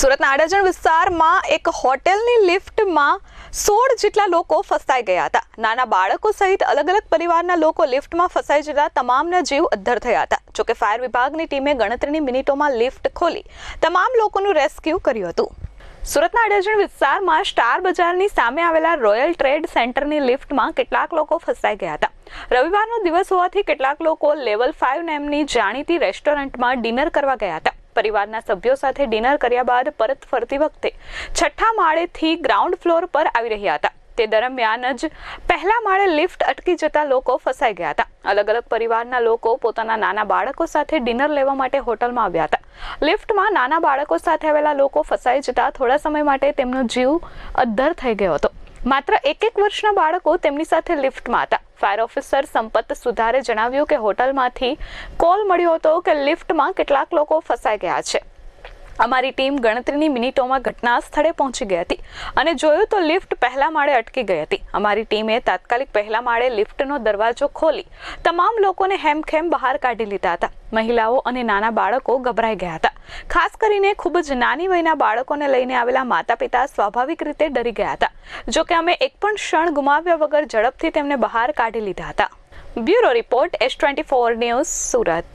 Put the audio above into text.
સુરતના આડાજણ વિસ્તારમાં એક હોટેલની લિફ્ટમાં સોળ જેટલા લોકો ફસાઈ ગયા હતા. નાના બાળકો સહિત અલગ અલગ પરિવારના લોકો લિફ્ટમાં ફસાઈ જતા તમામના જીવ અદ્ધર થયા હતા. જોકે ફાયર વિભાગની ટીમે ગણતરીની મિનિટોમાં લિફ્ટ ખોલી તમામ લોકોનું રેસ્ક્યુ કર્યું હતું. સુરતના અડજણ વિસ્તારમાં સ્ટાર બજારની સામે આવેલા રોયલ ટ્રેડ સેન્ટરની લિફ્ટમાં કેટલાક લોકો ફસાઈ ગયા હતા. રવિવારનો દિવસ હોવાથી કેટલાક લોકો લેવલ ફાઇવ નામની જાણીતી રેસ્ટોરન્ટમાં ડિનર કરવા ગયા હતા. પરિવારના સભ્યો સાથે ડિનર કર્યા બાદ પરત ફરતી વખતે છઠ્ઠા માળેથી ગ્રાઉન્ડ ફ્લોર પર આવી રહ્યા હતા. તે દરમિયાન જ પહેલા માળે લિફ્ટ અટકી જતા લોકો ફસાઈ ગયા હતા. અલગ અલગ પરિવારના લોકો પોતાના નાના બાળકો સાથે ડિનર લેવા માટે હોટલમાં આવ્યા હતા. લિફ્ટમાં નાના બાળકો સાથે આવેલા લોકો ફસાઈ જતા થોડા સમય માટે તેમનો જીવ અદ્ધર થઈ ગયો હતો. માત્ર એક એક વર્ષના બાળકો તેમની સાથે લિફ્ટમાં હતા. ફાયર ઓફિસર સંપત સુધારે જણાવ્યું કે હોટલમાંથી કોલ મળ્યો હતો કે લિફ્ટમાં કેટલાક લોકો ફસાઈ ગયા છે. અમારી ટીમ ગણતરીની મિનિટોમાં ઘટના સ્થળે પહોંચી ગઈ હતી અને જોયું તો લિફ્ટ પહેલા માળે અટકી ગઈ હતી. અમારી ટીમે તાત્કાલિક પહેલા માળે લિફ્ટનો દરવાજો ખોલી તમામ લોકોને હેમખેમ બહાર કાઢી લીધા હતા. મહિલાઓ અને નાના બાળકો ગભરાઈ ગયા હતા. ખાસ કરીને ખૂબ જ નાની વયના બાળકોને લઈને આવેલા માતા પિતા સ્વાભાવિક રીતે ડરી ગયા હતા. જો કે અમે એક પણ ક્ષણ ગુમાવ્યા વગર ઝડપથી તેમને બહાર કાઢી લીધા હતા. Bureau report S twenty four news Surat.